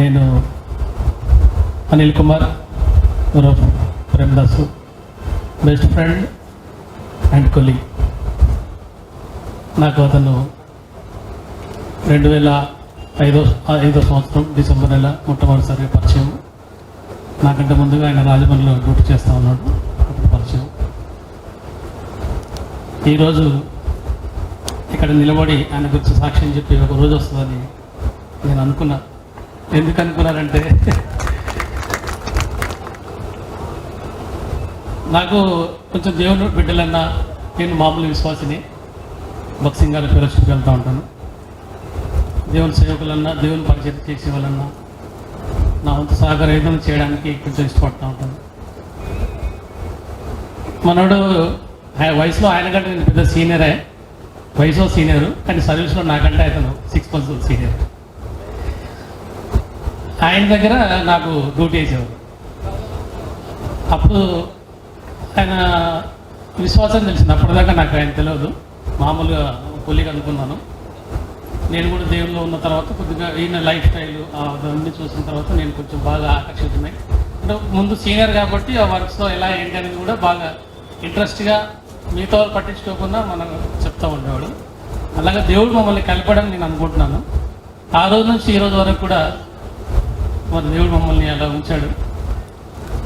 నేను Anil Kumar ఉరఫ్ Premadasu best friend and colleague. నాకు అతను రెండు వేల ఐదో ఐదో సంవత్సరం డిసెంబర్ నెల మొట్టమొదటిసారి పరిచయం. నాకంటే ముందుగా ఆయన రాజమండ్రిలో డ్యూటీ చేస్తూ ఉన్నాడు. అప్పుడు పరిచయం. ఈరోజు ఇక్కడ నిలబడి ఆయన గురించి సాక్ష్యం చెప్పి ఒక రోజు వస్తుందని నేను అనుకున్నా. ఎందుకు అనుకున్నారంటే నాకు కొంచెం దేవుడు బిడ్డలన్నా నేను మామూలు విశ్వాసిని. బాక్సింగ్ గారి ఫెలోషిప్కి వెళ్తూ ఉంటాను. దేవుని సేవకులన్నా దేవుని పరిచయం చేసే వాళ్ళన్నా నా వంతు సహకారం చేయడానికి కొంచెం ఇష్టపడుతూ ఉంటాను. మనోడు వయసులో ఆయన కంటే నేను పెద్ద సీనియరే. వయసులో సీనియర్ కానీ సర్వీస్లో నాకంటే అతను సిక్స్ మంత్స్ సీనియర్. ఆయన దగ్గర నాకు డ్యూటీ వేసేవారు అప్పుడు ఆయన విశ్వాసం తెలిసింది. అప్పటిదాకా నాకు ఆయన తెలియదు. మామూలుగా పులిగా అనుకున్నాను. నేను కూడా దేవుల్లో ఉన్న తర్వాత కొద్దిగా ఈయన లైఫ్ స్టైల్ అవన్నీ చూసిన తర్వాత నేను కొంచెం బాగా ఆకర్షితున్నాయి అంటే ముందు సీనియర్ కాబట్టి ఆ వర్క్స్లో ఎలా ఏంటి అనేది కూడా బాగా ఇంట్రెస్ట్గా మీతో పట్టించుకోకుండా మనం చెప్తూ ఉండేవాడు. అలాగే దేవుడు మమ్మల్ని కలపడం నేను అనుకుంటున్నాను. ఆ రోజు నుంచి ఈ రోజు వరకు కూడా మరి దేవుడు మమ్మల్ని అలా ఉంచాడు.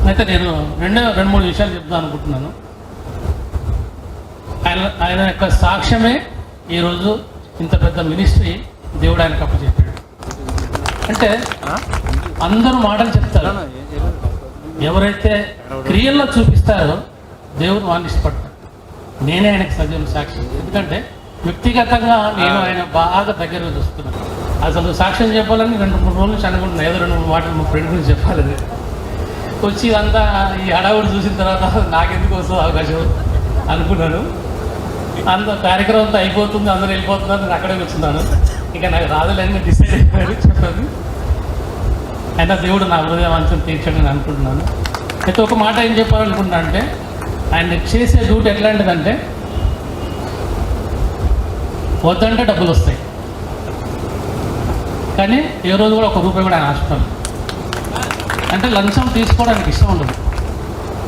అయితే నేను రెండో రెండు మూడు విషయాలు చెప్దాం అనుకుంటున్నాను. ఆయన ఆయన యొక్క సాక్ష్యమే ఈరోజు ఇంత పెద్ద మినిస్ట్రీ దేవుడు ఆయనకు అప్పచెప్పాడు. అంటే అందరూ మాటలు చెప్తారు. ఎవరైతే క్రియల్లో చూపిస్తారో దేవుడు వాడిని ఇష్టపడతాడు. నేనే ఆయనకు సజీవ సాక్షి. ఎందుకంటే వ్యక్తిగతంగా నేను ఆయన బాగా దగ్గర చూస్తున్నాను అసలు సాక్ష్యం చెప్పాలని రెండు మూడు రోజులు నుంచి అనుకుంటున్నాను ఏదో రెండు మూడు మాటలు మా ఫ్రెండ్ గురించి చెప్పాలని. వచ్చి ఇదంతా ఈ హడావుడి చూసిన తర్వాత నాకెందుకు వస్తుంది అవకాశం అనుకున్నాను. అంత కార్యక్రమం అంతా అయిపోతుంది అందరూ వెళ్ళిపోతున్నారు నేను అక్కడే కూర్చున్నాను. ఇక నాకు రాదులేని డిసైడ్ అయిపోయాడు చెప్పాను. అయినా దేవుడు నా హృదయం అంచం నేను అనుకుంటున్నాను. అయితే ఒక మాట ఏం చెప్పాలనుకుంటున్నా అంటే ఆయన చేసే డ్యూటీ ఎట్లాంటిదంటే వద్దంటే డబ్బులు వస్తాయి. కానీ ఏ రోజు కూడా ఒక రూపాయి కూడా ఆయన ఆశపడదు అంటే లంచం తీసుకోవడానికి ఇష్టం ఉండదు.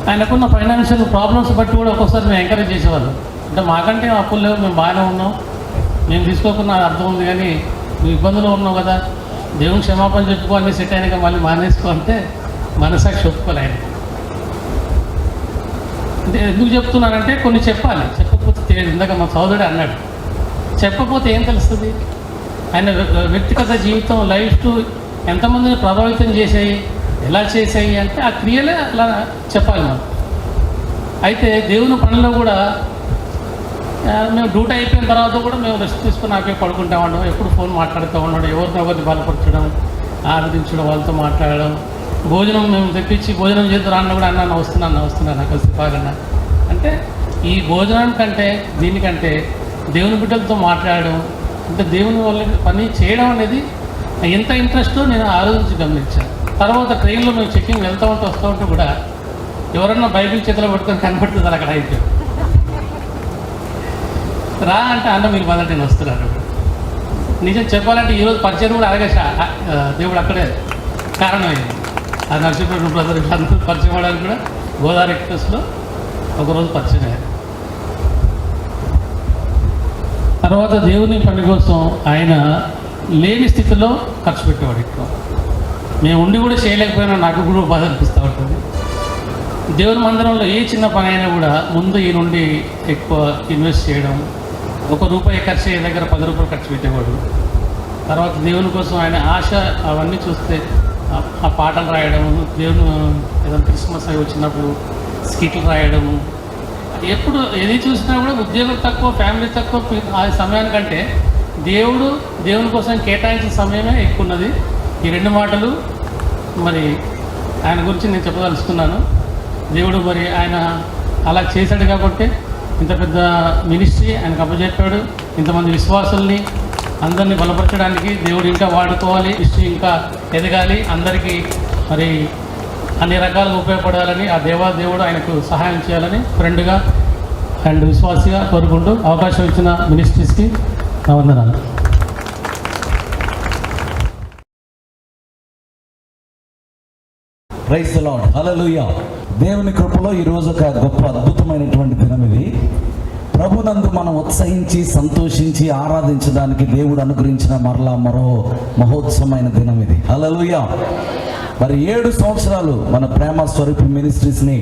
ఆయనకున్న ఫైనాన్షియల్ ప్రాబ్లమ్స్ బట్టి కూడా ఒక్కోసారి మేము ఎంకరేజ్ చేసేవాళ్ళం. అంటే మాకంటే అప్పులు లేవు మేము బాగానే ఉన్నాం. మేము తీసుకోకుండా అర్థం ఉంది కానీ నువ్వు ఇబ్బందులు ఉన్నావు కదా. దేవుని క్షమాపణ చెప్పుకో అన్ని సెట్ అయినాక మళ్ళీ మానేసుకో అంటే మనసాక్షి ఒప్పుకోలే ఆయన. అంటే ఎందుకు చెప్తున్నానంటే కొన్ని చెప్పాలి. చెప్పకపోతే తెలియదు. ఇందాక మా సోదరుడు అన్నాడు. చెప్పకపోతే ఏం తెలుస్తుంది? ఆయన వ్యక్తిగత జీవితం లైఫ్ ఎంతమందిని ప్రభావితం చేశాయి ఎలా చేసాయి అంటే ఆ క్రియలే అలా చెప్పాలి మనం. అయితే దేవుని పనిలో కూడా మేము డ్యూటీ అయిపోయిన తర్వాత కూడా మేము రెస్ట్ తీసుకుని నాకే పడుకుంటా ఉండడం ఎప్పుడు ఫోన్ మాట్లాడుతూ ఉండడం ఎవరిని ఎవరిని బలపరచడం ఆరాధించడం వాళ్ళతో మాట్లాడడం భోజనం మేము తెప్పించి భోజనం చేద్దాం అన్న కూడా అన్న వస్తున్నాను వస్తున్నాను కలిసి బాగా అంటే ఈ భోజనం కంటే దీనికంటే దేవుని బిడ్డలతో మాట్లాడడం అంటే దేవుని వల్ల పని చేయడం అనేది ఎంత ఇంట్రెస్టో నేను ఆ రోజు నుంచి గమనించాను. తర్వాత ట్రైన్లో మేము చెక్కింగ్ వెళ్తూ ఉంటే వస్తూ ఉంటే కూడా ఎవరన్నా బైబిల్ చేతిలో పట్టుకొని కనబడుతుంది అక్కడ అయిపోయింది రా అంటే అన్న మీరు మొదటి నేను వస్తున్నాను. నిజం చెప్పాలంటే ఈరోజు పరిచయం కూడా అడగ దేవుడు అక్కడే కారణమైంది. ఆ నరసింహ బ్రదర్ అందరూ పరిచయం అవడానికి కూడా గోదావరి ఎక్స్ప్రెస్లో ఒకరోజు పరిచయం అయ్యారు. తర్వాత దేవుని పని కోసం ఆయన లేని స్థితిలో ఖర్చు పెట్టేవాడు ఎక్కువ. మేము ఉండి కూడా చేయలేకపోయినా నాకు కూడా బాధ అనిపిస్తూ ఉంటుంది. దేవుని మందిరంలో ఏ చిన్న పని అయినా కూడా ముందు ఈ నుండి ఎక్కువ ఇన్వెస్ట్ చేయడం ఒక రూపాయి ఖర్చు అయ్యే దగ్గర పది రూపాయలు ఖర్చు పెట్టేవాడు. తర్వాత దేవుని కోసం ఆయన ఆశ అవన్నీ చూస్తే ఆ- పాటలు రాయడం దేవుని ఏదైనా క్రిస్మస్ అవి వచ్చినప్పుడు స్కిట్లు రాయడం ఎప్పుడు ఏది చూసినా కూడా ఉద్యోగం తక్కువ ఫ్యామిలీ తక్కువ ఆ సమయానికంటే దేవుడు దేవుని కోసం కేటాయించిన సమయమే ఎక్కువ ఉన్నది ఈ రెండు మాటలు మరి ఆయన గురించి నేను చెప్పదలుచుకున్నాను. దేవుడు మరి ఆయన అలా చేశాడు కాబట్టి ఇంత పెద్ద మినిస్ట్రీ ఆయనకు అప్పచెప్పాడు. ఇంతమంది విశ్వాసుల్ని అందరినీ బలపరచడానికి దేవుడు ఇంకా వాడుకోవాలి మినిస్ట్రీ ఇంకా ఎదగాలి. అందరికీ మరి అన్ని రకాలుగా ఉపయోగపడాలని ఆ దేవా దేవుడు ఆయనకు సహాయం చేయాలని ఫ్రెండ్గా అండ్ విశ్వాసిగా కోరుకుంటూ అవకాశం ఇచ్చిన మినిస్ట్రీస్కి నా వందనాలు. ప్రైజ్ లాడ్ హలలుయ దేవుని కృపలో ఈరోజు ఒక గొప్ప అద్భుతమైనటువంటి దినం ఇది. ప్రభునందు మనం ఉత్సహించి సంతోషించి ఆరాధించడానికి దేవుడు అనుగ్రహించిన మరలా మరో మహోత్సవమైన దినం ఇది. హలలుయ మరి ఏడు సంవత్సరాలు మన ప్రేమ స్వరూపి మినిస్ట్రీస్ని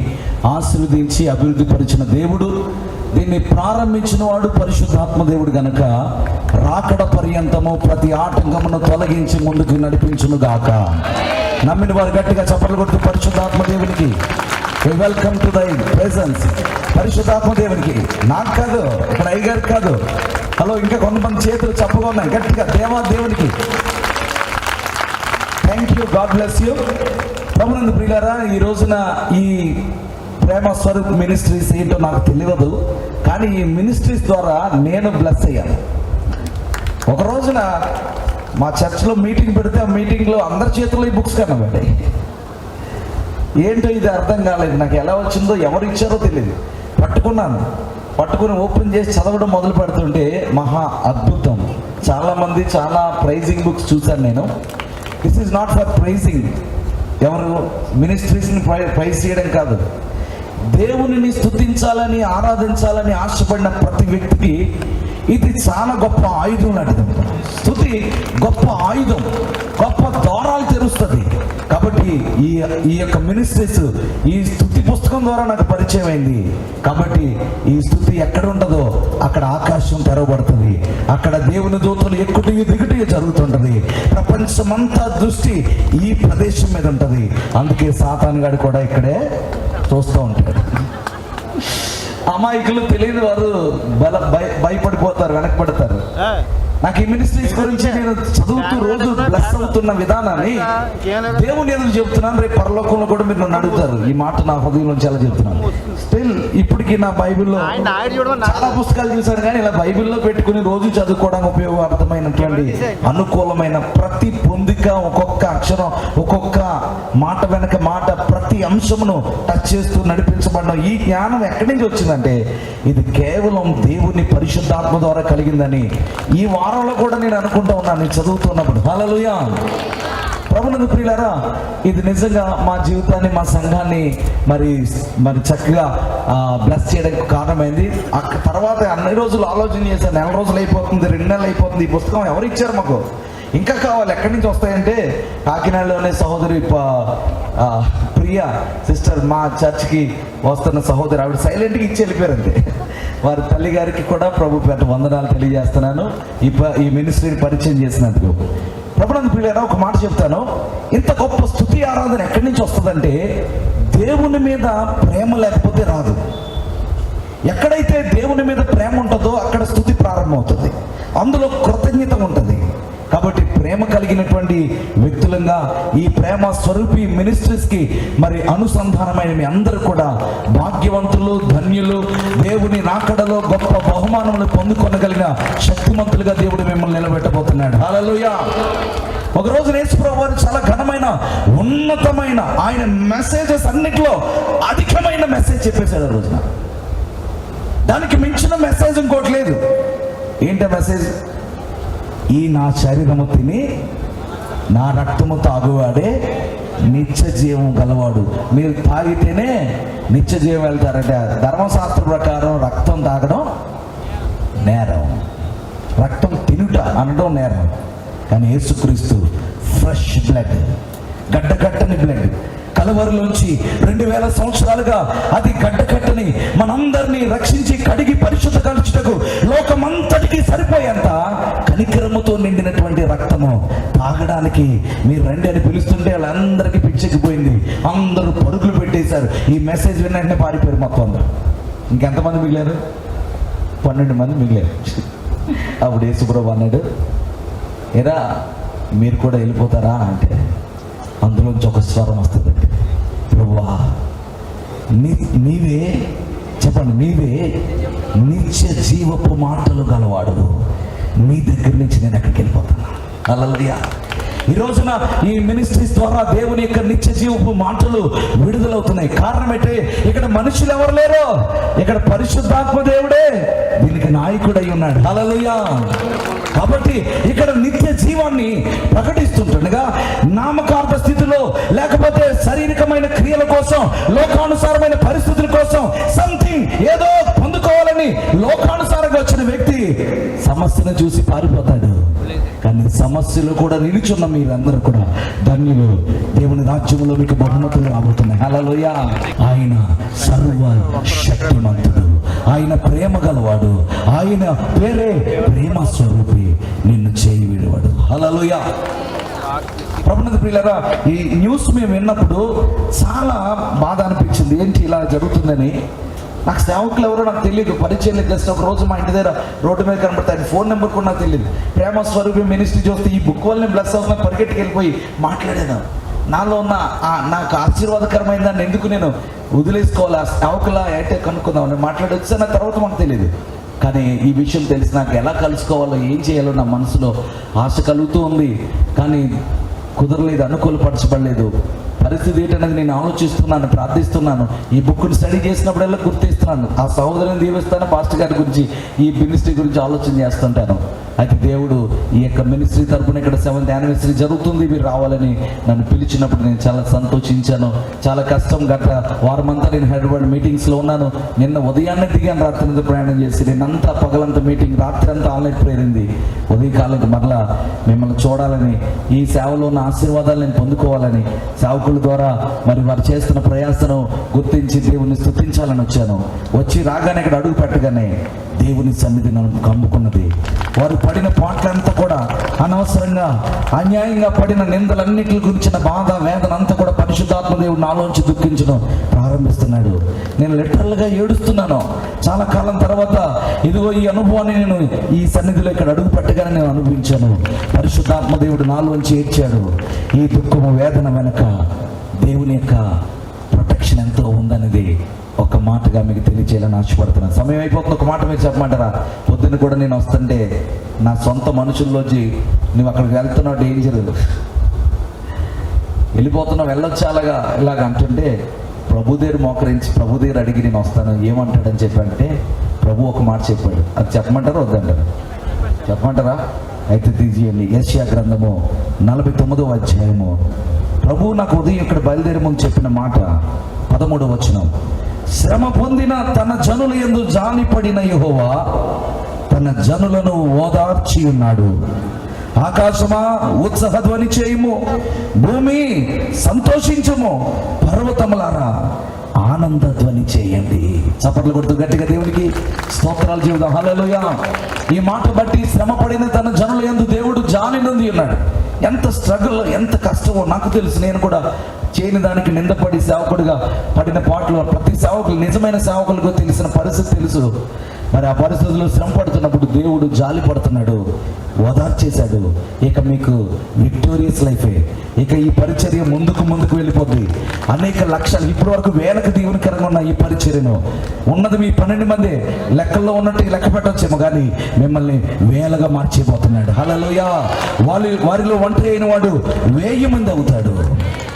ఆశీర్వదించి అభివృద్ధి పరిచిన దేవుడు దీన్ని ప్రారంభించిన వాడు పరిశుద్ధాత్మ దేవుడు గనక రాకడ పర్యంతము ప్రతి ఆటంకమును తొలగించి ముందుకు నడిపించును గాక. నమ్మిన వారు గట్టిగా చప్పట్లు కొడుతూ పరిశుద్ధాత్మ దేవునికి వెల్కమ్ టు దై ప్రెసెన్స్ పరిశుద్ధాత్మ దేవునికి నాకు కాదు ఇక్కడ అయ్యగారు కాదు. హలో ఇంకా కొంతమంది చేతులు చప్పగా ఉన్నాయి గట్టిగా దేవా దేవునికి. Thank you God bless you ప్రభునందు ప్రియులారా ఈ రోజున ఈ ప్రేమ స్వరూప్ మినిస్ట్రీస్ ఏంటో నాకు తెలియదు కానీ ఈ మినిస్ట్రీస్ ద్వారా నేను బ్లెస్ అయ్యాను. ఒక రోజున మా చర్చ్లో మీటింగ్ పెడితే ఆ మీటింగ్లో అందరి చేతుల్లో ఈ బుక్స్ కనబడ్డాయి. ఏంటో ఇది అర్థం కాలేదు. నాకు ఎలా వచ్చిందో ఎవరు ఇచ్చారో తెలియదు. పట్టుకున్నాను. పట్టుకుని ఓపెన్ చేసి చదవడం మొదలు పెడుతుంటే మహా అద్భుతం. చాలామంది చాలా ప్రైజింగ్ బుక్స్ చూశాను నేను. This is not for praising ఎవరు మినిస్ట్రీస్ని ప్రై ప్రైజ్ చేయడం కాదు. దేవునిని స్తుతించాలని ఆరాధించాలని ఆశపడిన ప్రతి వ్యక్తికి ఇది చాలా గొప్ప ఆయుధం లాంటిది. స్థుతి గొప్ప ఆయుధం గొప్ప ద్వారాలు తెరుస్తుంది. ఈ ఈ ఈ యొక్క మినిస్ట్రీస్ ఈ స్థుతి పుస్తకం ద్వారా నాకు పరిచయం అయింది. కాబట్టి ఈ స్థుతి ఎక్కడ ఉంటుందో అక్కడ ఆకాశం తెరవబడుతుంది. అక్కడ దేవుని దూతలు ఎక్కుటి దిగుటి జరుగుతుంటది. ప్రపంచమంతా దృష్టి ఈ ప్రదేశం మీద ఉంటుంది. అందుకే సాతాన్ గాడు కూడా ఇక్కడే చూస్తూ ఉంటాడు. అమాయకులు తెలియని వారు బల భయ భయపడిపోతారు వెనకబడతారు. నాకు ఈ మినిస్ట్రీస్ గురించి నేను చదువుతూ రోజు బ్లెస్ అవుతున్న విధానాన్ని దేవుని ఎదురు చెప్తున్నాను? రేపు పరలోకంలో కూడా మీరు నన్ను అడుగుతారు. ఈ మాట నా హృదయంలో చాలా చెప్తున్నాను? స్టిల్ ఇప్పటికీ నా బైబిల్లో చాలా పుస్తకాలు చూశాను కానీ ఇలా బైబిల్లో పెట్టుకుని రోజు చదువుకోవడానికి ఉపయోగవంతమైనటువంటి అనుకూలమైన ప్రతి పొందిక ఒక్కొక్క అక్షరం ఒక్కొక్క మాట వెనక మాట ప్రతి అంశమును టచ్ చేస్తూ నడిపించబడిన ఈ జ్ఞానం ఎక్కడి నుంచి వచ్చిందంటే ఇది కేవలం దేవుని పరిశుద్ధాత్మ ద్వారా కలిగిందని ఈ వారంలో కూడా నేను అనుకుంటూ ఉన్నాను నేను చదువుతున్నప్పుడు. హలలుయా ప్రభునందు ప్రియులారా ఇది నిజంగా మా జీవితాన్ని మా సంఘాన్ని మరి మరి చక్కగా బ్లెస్ చేయడానికి కారణమైంది. అక్క తర్వాత అన్ని రోజులు ఆలోచన చేశాను నెల రోజులు అయిపోతుంది రెండు నెలలు అయిపోతుంది ఈ పుస్తకం ఎవరు ఇచ్చారు మాకు? ఇంకా కావాలి ఎక్కడి నుంచి వస్తాయంటే కాకినాడలోనే సహోదరి ప్రియ సిస్టర్ మా చర్చ్కి వస్తున్న సహోదరి ఆవిడ సైలెంట్గా ఇచ్చి వెళ్ళిపోయారంతే వారి తల్లి గారికి కూడా ప్రభు పెద్ద వందనాలు తెలియజేస్తున్నాను. ఈ ప- ఈ మినిస్ట్రీని పరిచయం చేసినందుకు. ప్రభునందు పిల్లరా ఒక మాట చెప్తాను. ఇంత గొప్ప స్థుతి ఆరాధన ఎక్కడి నుంచి వస్తుందంటే దేవుని మీద ప్రేమ లేకపోతే రాదు. ఎక్కడైతే దేవుని మీద ప్రేమ ఉంటుందో అక్కడ స్థుతి ప్రారంభమవుతుంది. అందులో కృతజ్ఞత ఉంటుంది. కాబట్టి ప్రేమ కలిగినటువంటి వ్యక్తులంగా ఈ ప్రేమ స్వరూపి మినిస్ట్రీస్కి మరి అనుసంధానమైన మీ అందరూ కూడా భాగ్యవంతులు ధన్యులు దేవుని నాకడలో గొప్ప బహుమానములు పొందుకొనగలిగిన శక్తిమంతులుగా దేవుడు మిమ్మల్ని నిలబెట్టబోతున్నాడు. హల్లెలూయా ఒక రోజు యేసుప్రభు వారు చాలా ఘనమైన ఉన్నతమైన ఆయన మెసేజెస్ అన్నిటిలో అధికమైన మెసేజ్ చెప్పేశాడు ఆ రోజున. దానికి మించిన మెసేజ్ ఇంకోటి లేదు. ఏంటి మెసేజ్ ఈ నా శరీరము తిని నా రక్తము తాగువాడే నిత్య జీవం గలవాడు. మీరు తాగితేనే నిత్య జీవం వెళ్తారంట ధర్మశాస్త్ర ప్రకారం రక్తం తాగడం నేరం. రక్తం తినుట అనడం నేరం. కానీ యేసుక్రీస్తు ఫ్రెష్ బ్లడ్ గడ్డగట్టని బ్లడ్. కలవరిలోంచి రెండు వేల సంవత్సరాలుగా అది గడ్డకట్టని మనందరినీ రక్షించి కడిగి పరిశుద్ధ కలుచుటకు లోకమంతటికి సరిపోయేంత తాగడానికి మీరు రండి అని పిలుస్తుంటే వాళ్ళందరికీ పిచ్చెక్కిపోయింది. అందరూ పరుగులు పెట్టేశారు. ఈ మెసేజ్ విన్న వెంటనే పారిపోయారు మొత్తం అందరూ. ఇంకెంతమంది మిగిలారు? పన్నెండు మంది మిగిలారు. అప్పుడు యేసుప్రభు అన్నాడు ఎరా మీరు కూడా వెళ్ళిపోతారా? అంటే అందులోంచి ఒక స్వరం వస్తుంది. ప్రభువా నీ నీవే చెప్పండి నీవే నిత్య జీవపు మాటలు గలవాడు. నీ దగ్గర నుంచి నేను ఎక్కడికి వెళ్ళిపోతాను? అలలుయా ఈ రోజున ఈ మినిస్ట్రీస్ ద్వారా దేవుని యొక్క నిత్య జీవపు మాటలు విడుదలవుతున్నాయి. కారణం ఏంటి? ఇక్కడ మనుషులు ఎవరు లేరు? ఇక్కడ పరిశుద్ధాత్మ దేవుడే దీనికి నాయకుడై ఉన్నాడు. హల్లెలూయా. కాబట్టి ఇక్కడ నిత్య జీవాన్ని ప్రకటిస్తుంటుండగా నామకార్థ స్థితిలో లేకపోతే శారీరకమైన క్రియల కోసం లోకానుసారమైన పరిస్థితుల కోసం సంథింగ్ ఏదో పొందుకోవాలని లోకానుసారంగా వచ్చిన వ్యక్తి సమస్యను చూసి పారిపోతాడు. కానీ సమస్యలు కూడా నిలుచున్న మీరందరూ కూడా ధన్యులు. దేవుని రాజ్యంలో మీకు బహుమతులు రాబోతున్నాయి. హల్లెలూయా. ఆయన సర్వ శక్తిమంతుడు ఆయన ప్రేమ గలవాడు. ఆయన పేరే ప్రేమ స్వరూపి. నిన్ను చేయి విడివాడు హల్లెలూయా. ప్రభుత్వ ప్రియులరా ఈ న్యూస్ మేము విన్నప్పుడు చాలా బాధ అనిపించింది. ఏంటి ఇలా జరుగుతుందని? నాకు సేవకులు ఎవరో నాకు తెలియదు పరిచయం జస్ట్ ఒక రోజు మా ఇంటి దగ్గర రోడ్డు మీద కనబడతాయి ఆయన ఫోన్ నెంబర్ కూడా నాకు తెలియదు ప్రేమ స్వరూపి మినిస్ట్రీ చూస్తే ఈ బుక్ వల్ల బ్లస్ అవుతున్నా పరిగెట్టుకు వెళ్ళిపోయి మాట్లాడాను. నాలో ఉన్న నాకు ఆశీర్వాదకరమైన దాన్ని ఎందుకు నేను వదిలేసుకోవాలి? ఆ సేవకులా ఏంటే కనుక్కుందాం నేను నా తర్వాత మనకు తెలియదు కానీ ఈ విషయం తెలిసి నాకు ఎలా కలుసుకోవాలో ఏం చేయాలో నా మనసులో ఆశ కలుగుతూ ఉంది. కానీ కుదరలేదు అనుకూలపరచబడలేదు. పరిస్థితి ఏంటనేది నేను ఆలోచిస్తున్నాను ప్రార్థిస్తున్నాను. ఈ బుక్ని స్టడీ చేసినప్పుడల్లా గుర్తిస్తున్నాను. ఆ సహోదరుని దీవిస్తాను పాస్టర్ గారి గురించి ఈ మినిస్ట్రీ గురించి ఆలోచన చేస్తుంటాను. అయితే దేవుడు ఈ యొక్క మినిస్ట్రీ తరపున ఇక్కడ సెవెంత్ యానివర్సరీ జరుగుతుంది మీరు రావాలని నన్ను పిలిచినప్పుడు నేను చాలా సంతోషించాను. చాలా కష్టం గట్ట వారమంతా నేను హైదరాబాద్ మీటింగ్స్లో ఉన్నాను. నిన్న ఉదయాన్నే దిగాను రాత్రి అంతా ప్రయాణం చేసి. నిన్నంతా పగలంతా మీటింగ్ రాత్రి అంతా ఆన్లైన్ ప్రేరింది. ఉదయకాలం మరలా మిమ్మల్ని చూడాలని ఈ సేవలో ఉన్న ఆశీర్వాదాలు నేను పొందుకోవాలని సేవకుల ద్వారా మరి వారు చేస్తున్న ప్రయాసను గుర్తించి దేవుని స్థుతించాలని వచ్చాను. వచ్చి రాగానే ఇక్కడ అడుగు పెట్టగానే దేవుని సన్నిధి నన్ను కమ్ముకున్నది. వారు పడిన పాటలంతా కూడా అనవసరంగా అన్యాయంగా పడిన నిందలన్నిటి గురించిన బాధ వేదన అంతా కూడా పరిశుద్ధాత్మ దేవుడు నాలోంచి దుఃఖించడం ప్రారంభిస్తున్నాడు. నేను లిటరల్గా ఏడుస్తున్నాను. చాలా కాలం తర్వాత ఇదిగో ఈ అనుభవాన్ని నేను ఈ సన్నిధిలో ఇక్కడ అడుగు పెట్టగానే నేను అనుభవించాను. పరిశుద్ధాత్మ దేవుడు నాలోంచి ఏడ్చాడు. ఈ దుఃఖము వేదన వెనక దేవుని యొక్క ప్రొటెక్షన్ ఎంతో ఉందనేది ఒక మాటగా మీకు తెలియజేయాలని ఆశపడుతున్నాను. సమయం అయిపోతుంది ఒక మాట మీరు చెప్పమంటారా? పొద్దున్న కూడా నేను వస్తుంటే నా సొంత మనుషుల్లోంచి నువ్వు అక్కడికి వెళ్తున్నావు డేంజర్ వెళ్ళిపోతున్నావు వెళ్ళొచ్చు అలాగా ఇలాగ అంటుంటే ప్రభు దగ్గర మోకరించి ప్రభు దగ్గర అడిగి నేను వస్తాను ఏమంటాడని చెప్పంటే ప్రభు ఒక మాట చెప్పాడు. అది చెప్పమంటారా వద్దంటారు? చెప్పమంటారా? అయితే తీసేయండి. యశ్యా గ్రంథము నలభై తొమ్మిదో అధ్యాయము. ప్రభు నాకు ఉదయం ఇక్కడ బయలుదేరమని చెప్పిన మాట పదమూడవ వచనం. శ్రమ పొందిన తన జనుల ఎందు జాలిపడిన యహోవా తన జనులను ఓదార్చి ఉన్నాడు. ఆకాశమా ఉత్సాహ ధ్వని చేయుము. భూమి సంతోషించము. పర్వతములారా ఆనంద ధ్వని చేయండి. చప్పట్లు కొడుతూ గట్టిగా దేవునికి స్తోత్రాలు చెబుదాం. హలోయ ఈ మాట బట్టి శ్రమ పడిన తన జనుల ఎందు దేవుడు జాలి నుండి ఉన్నాడు. ఎంత స్ట్రగుల్ ఎంత కష్టమో నాకు తెలుసు. నేను కూడా చేయని దానికి నిందపడి సేవకుడిగా పడిన పాటలు ప్రతి సేవకులు నిజమైన సేవకులకు తెలిసిన పరిస్థితి తెలుసు. మరి ఆ పరిస్థితుల్లో శ్రమ పడుతున్నప్పుడు దేవుడు జాలి పడుతున్నాడు. ఓదార్చేశాడు ఇక మీకు విక్టోరియస్ లైఫే ఇక ఈ పరిచర్య ముందుకు ముందుకు వెళ్ళిపోద్ది. అనేక లక్షలు ఇప్పటి వరకు వేలకు దీవునికరంగా ఉన్న ఈ పరిచర్యను ఉన్నది మీ పన్నెండు మంది. లెక్కల్లో ఉన్నట్టు లెక్క పెట్టవచ్చేమో కానీ మిమ్మల్ని వేలగా మార్చిపోతున్నాడు. హలోయ వాళ్ళు వారిలో ఒంటరి అయిన వాడు వేయి మంది అవుతాడు.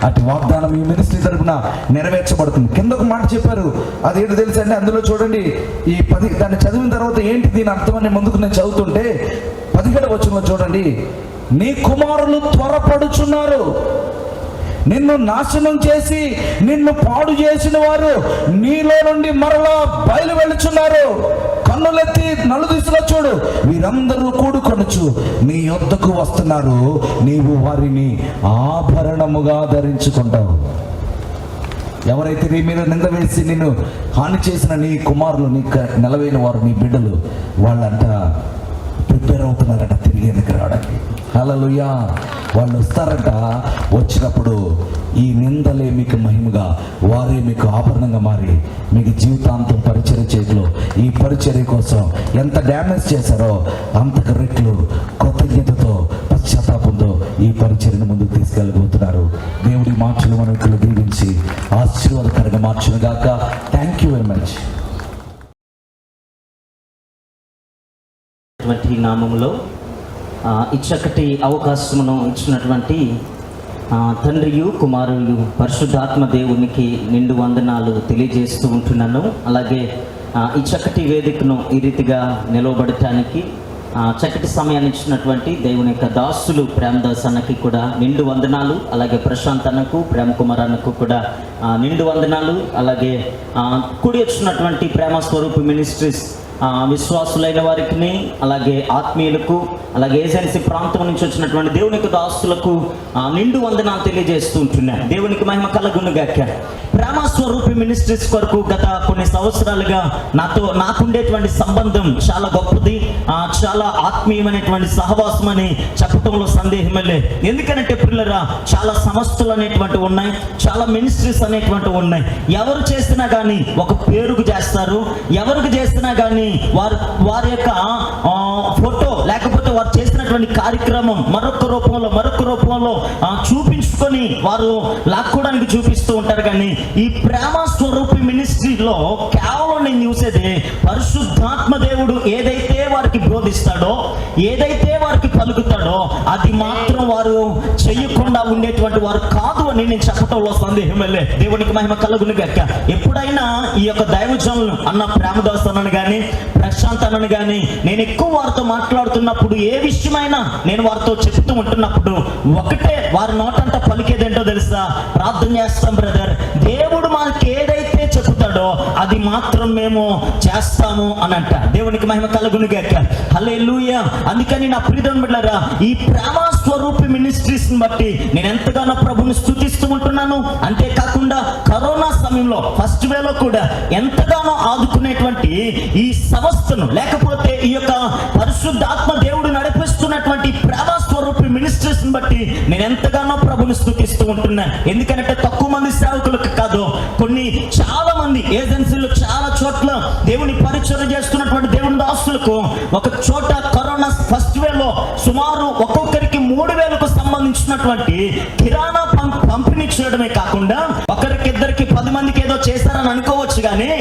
అటు వాగ్దానం ఈ మినిస్ట్రీ తరపున నెరవేర్చబడుతుంది. కింద ఒక మాట చెప్పారు. అదేంటి తెలుసండి? అందులో చూడండి. ఈ పది దాన్ని చదివిన తర్వాత ఏంటి దీని అర్థమని ముందుకు నేను చదువుతుంటే పదిహేడు వచనంలో చూడండి. నీ కుమారులు త్వరపడుచున్నారు. నిన్ను నాశనం చేసి నిన్ను పాడు చేసిన వారు నీలో నుండి మరలా బయలు వెళ్ళుచున్నారు కన్నులెత్తి నలుదిశలో చూడు వీరందరూ కూడుకొనుచు నీ యొద్దకు వస్తున్నారు. నీవు వారిని ఆభరణముగా ధరించుకుంటావు. ఎవరైతే నీ మీద నింద వేసి నిన్ను హాని చేసిన నీ కుమారులు నీ క- నిలవైన వారు నీ బిడ్డలు వాళ్ళంట ప్రిపేర్ అవుతున్నారట తిరిగి ఎందుకు రావడానికి? హల్లెలూయా. వాళ్ళు వస్తారట. వచ్చినప్పుడు ఈ నిందలే మీకు మహిమగా వారే మీకు ఆభరణంగా మారి మీకు జీవితాంతం పరిచర్య చేతిలో ఈ పరిచర్య కోసం ఎంత డ్యామేజ్ చేశారో అంతకు రెట్లు కృతజ్ఞతతో పశ్చాత్తాపంతో ఈ పరిచర్యను ముందుకు తీసుకెళ్ళబోతున్నారు. దేవుడి మాటలు మనకులు దీవించి ఆశీర్వాదకరంగా మార్చును గాక థ్యాంక్ యూ వెరీ మచ్ నామంలో ఇచ్చకటి ఆ, అవకాశమును ఇచ్చినటువంటి తండ్రియు కుమారుడు పరిశుద్ధాత్మ దేవునికి నిండు వందనాలు తెలియజేస్తూ ఉంటున్నాను. అలాగే ఈ చక్కటి వేదికను ఈ రీతిగా నిలవబడటానికి చక్కటి సమయాన్ని ఇచ్చినటువంటి దేవుని యొక్క దాసులు ప్రేమదాస్ అన్నకి కూడా నిండు వందనాలు అలాగే ప్రశాంత్ అన్నకు ప్రేమ కుమార్ అన్నకు కూడా నిండు వందనాలు అలాగే కుడి కూడి వచ్చినటువంటి ప్రేమ స్వరూప్ మినిస్ట్రీస్ విశ్వాసులైన వారికి అలాగే ఆత్మీయులకు అలాగే ఏజెన్సీ ప్రాంతం నుంచి వచ్చినటువంటి దేవునికి దాసులకు ఆ, నిండు వందనాలు తెలియజేస్తూ ఉంటున్నాను. దేవునికి మహిమ కలగును గాక ప్రేమ స్వరూపి మినిస్ట్రీస్ కొరకు గత కొన్ని సంవత్సరాలుగా నాతో నాకుండేటువంటి సంబంధం చాలా గొప్పది చాలా ఆత్మీయమైనటువంటి సహవాసం అని చెప్పటంలో సందేహమే లేదు ఎందుకంటే పిల్లరా చాలా సంస్థలు అనేటువంటివి ఉన్నాయి చాలా మినిస్ట్రీస్ అనేటువంటివి ఉన్నాయి. ఎవరు చేసినా కానీ ఒక పేరుకు చేస్తారు ఎవరికి చేసినా కానీ వారు వారి యొక్క ఫోటో లేకపోతే వారు చేసినటువంటి కార్యక్రమం మరొక రూపంలో మరొక రూపంలో చూపించుకొని వారు లాక్కోవడానికి చూపిస్తూ ఉంటారు. కానీ ఈ ప్రేమ స్వరూపి మినిస్ట్రీలో కేవలం నేను చూసేది పరిశుద్ధాత్మ దేవుడు ఏదైతే వారికి బోధిస్తాడో ఏదైతే పలుకుతాడో అది మాత్రం వారు చేయకుండా ఉండేటువంటి వారు కాదు అని నేను చెప్పటంలో సందేహం వెళ్ళే దేవునికి మహిమ కలుగును గక్క ఎప్పుడైనా ఈ యొక్క దైవజనులు అన్న ప్రేమదాస్ అన్నను కానీ ప్రశాంత్ అన్నను కానీ నేను ఎక్కువ వారితో మాట్లాడుతున్నప్పుడు ఏ విషయమైనా నేను వారితో చెప్తూ ఉంటున్నప్పుడు ఒకటే వారి నోటంతా పలికేదేంటో తెలుసా? ప్రార్థన చేస్తాం బ్రదర్. దేవుడు మనకి ఏదైతే చెప్తాడో మాత్రం మేము చేస్తాము అని అంట. దేవునికి మహిమ కలుగును గాక హలే అందుకని నా ప్రియదం బిడ్డలారా ఈ ప్రేమ స్వరూపి మినిస్ట్రీస్ బట్టి నేను ఎంతగానో ప్రభుని స్థుతిస్తూ ఉంటున్నాను. అంతేకాకుండా కరోనా సమయంలో ఫస్ట్ వేలో కూడా ఎంతగానో ఆదుకునేటువంటి ఈ సంస్థను లేకపోతే ఈ యొక్క పరిశుద్ధాత్మ దేవుడు నడిపిస్తున్నటువంటి ప్రేమ విశ్వాసాన్ని బట్టి నేను ఎంతగానో ప్రభుని స్థుతిస్తూ ఉంటున్నాను ఎందుకంటే తక్కువ మంది సేవకులకు కాదు కొన్ని చాలా మంది ఏజెన్సీలు చాలా చోట్ల దేవుని పరిచయం చేస్తున్నటువంటి దేవుని దాసులకు ఒక చోట కరోనా ఫస్ట్ వేలో సుమారు ఒక్కొక్కరికి మూడు వేలకు సంబంధించినటువంటి కిరాణా పంప్ పంపిణీ చేయడమే కాకుండా ఒకరికి ఇద్దరికి పది మందికి ఏదో చేశారని అనుకోవచ్చు కానీ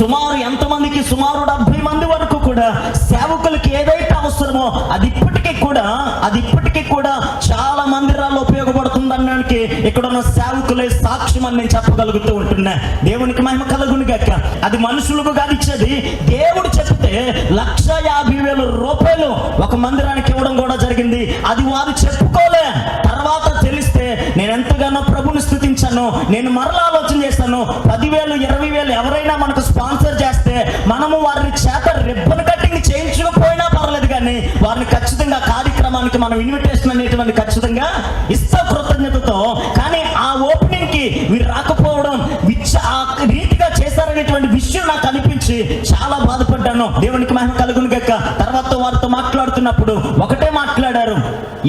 సుమారు ఎంతమందికి? సుమారు డెబ్బై మంది వరకు కూడా సేవకులకి ఏదైతే అవసరమో అది ఇప్పటికీ కూడా అది ఇప్పటికీ కూడా చాలా మందిరాల్లో ఉపయోగపడుతుంది అనడానికి ఇక్కడ ఉన్న సేవకులే సాక్ష్యం అని నేను చెప్పగలుగుతూ ఉంటున్నా. దేవునికి మహిమ కలుగుని గాక. అది మనుషులకు కాదు ఇచ్చేది దేవుడు చెప్తే లక్ష యాభై వేల రూపాయలు ఒక మందిరానికి ఇవ్వడం కూడా జరిగింది. అది వారు చెప్పుకోలే. తర్వాత తెలిస్తే నేను ఎంతగానో ప్రభుని స్థుతించాను నేను మరలా ఆలోచన చేశాను. పదివేలు ఇరవై వేలు ఎవరైనా మనకు స్పాన్సర్ చేస్తే మనము వారిని చేత రిబ్బన్ కానీ వారిని ఖచ్చితంగా కార్యక్రమానికి మనం ఇన్విటేషన్ అనేటువంటి ఖచ్చితంగా ఇస్తా కృతజ్ఞతతో కానీ ఆ ఓపెనింగ్కి వీరు రాకపోవడం ఆ రీతిగా చేశారనేటువంటి విషయం నాకు అనిపించి చాలా బాధపడ్డాను. దేవునికి మహిమ కలుగును గక్క తర్వాత వారితో మాట్లాడుతున్నప్పుడు ఒకటే మాట్లాడారు.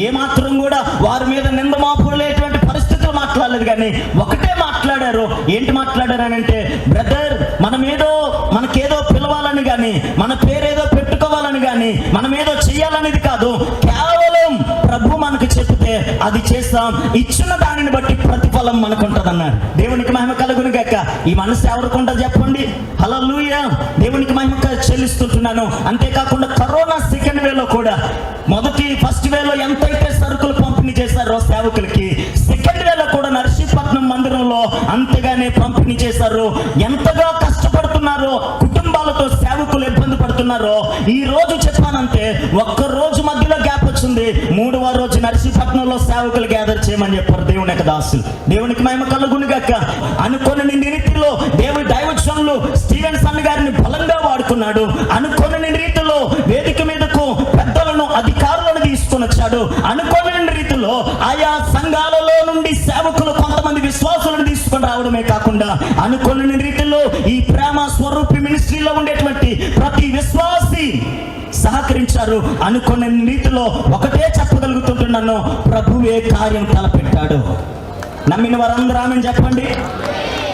ఏ మాత్రం కూడా వారి మీద నింద మాపులేటువంటి పరిస్థితులు మాట్లాడలేదు కానీ ఒకటే మాట్లాడారు. ఏంటి మాట్లాడారనంటే బ్రదర్ మనం ఏదో మనకేదో పిలవాలని కానీ మన పేరేదో పెట్టుకోవాలని కానీ మనం ఏదో చెయ్యాలనేది కాదు కేవలం ప్రభు మనకు చెప్తే అది చేస్తాం. ఇచ్చిన దానిని బట్టి ప్రతిఫలం మనకు ఉంటదన్నారు దేవునికి మహిమ కలుగును గాక. ఈ మనసు ఎవరికి ఉంటుంది చెప్పండి. హల్లెలూయా. దేవునికి మహిమ చెల్లిస్తుంటున్నాను. అంతేకాకుండా కరోనా సెకండ్ వేలో కూడా. మొదటి ఫస్ట్ వేలో ఎంతైతే సరుకులు పంపిణీ చేశారో సేవకులకి సెకండ్ వేలో కూడా నర్సీపట్నం మందిరంలో అంతగానే పంపిణీ చేశారు. ఎంతగా కష్టపడుతున్నారో కుటుంబాలతో సేవకులు ఇబ్బంది పడుతున్నారో ఈ రోజు చెప్పానంటే ఒక్క పట్టణంలో సేవకులు గ్యాదర్ చేయమని చెప్పారు. దేవుని యొక్క దాసులు. దేవునికి మహిమ కలుగును గాక అనుకోని రీతిలో దేవుని దైవజనులు స్టీవెన్ సన్ గారిని బలంగా వాడుకున్నాడు. అనుకోని రీతిలో వేదిక మీదకు పెద్దలను అధికారులను తీసుకుని వచ్చాడు. అనుకోని రీతిలో ఆయా సంఘాలలో నుండి సేవకులు కొంతమంది విశ్వాసులను తీసుకొని రావడమే కాకుండా అనుకోని రీతిలో ఈ ప్రేమ స్వరూపి మినిస్ట్రీలో ఉండేటువంటి ప్రతి విశ్వాసి సహకరించారు. అనుకున్న రీతిలో ఒక నన్ను ప్రభువే కార్యం తలపెట్టాడు. నమ్మిన వారందరూ ఆమె చెప్పండి.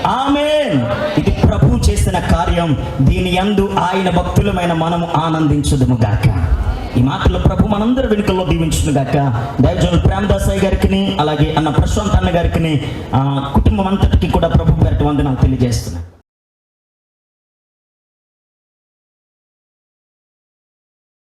ఆమె ఇది ప్రభు చేసిన కార్యం. దీని యందు ఆయన భక్తులమైన మనము ఆనందించుదుము గాక. ఈ మాటలు ప్రభు మనందరి వెనుకల్లో దీవించును గాక. దైవజనులు ప్రేమదాసాయి గారికి అలాగే అన్న ప్రశాంత్ అన్న గారికి ఆ, కుటుంబం అంతటికి కూడా ప్రభు గారి వందనాలు తెలియజేస్తున్నాను.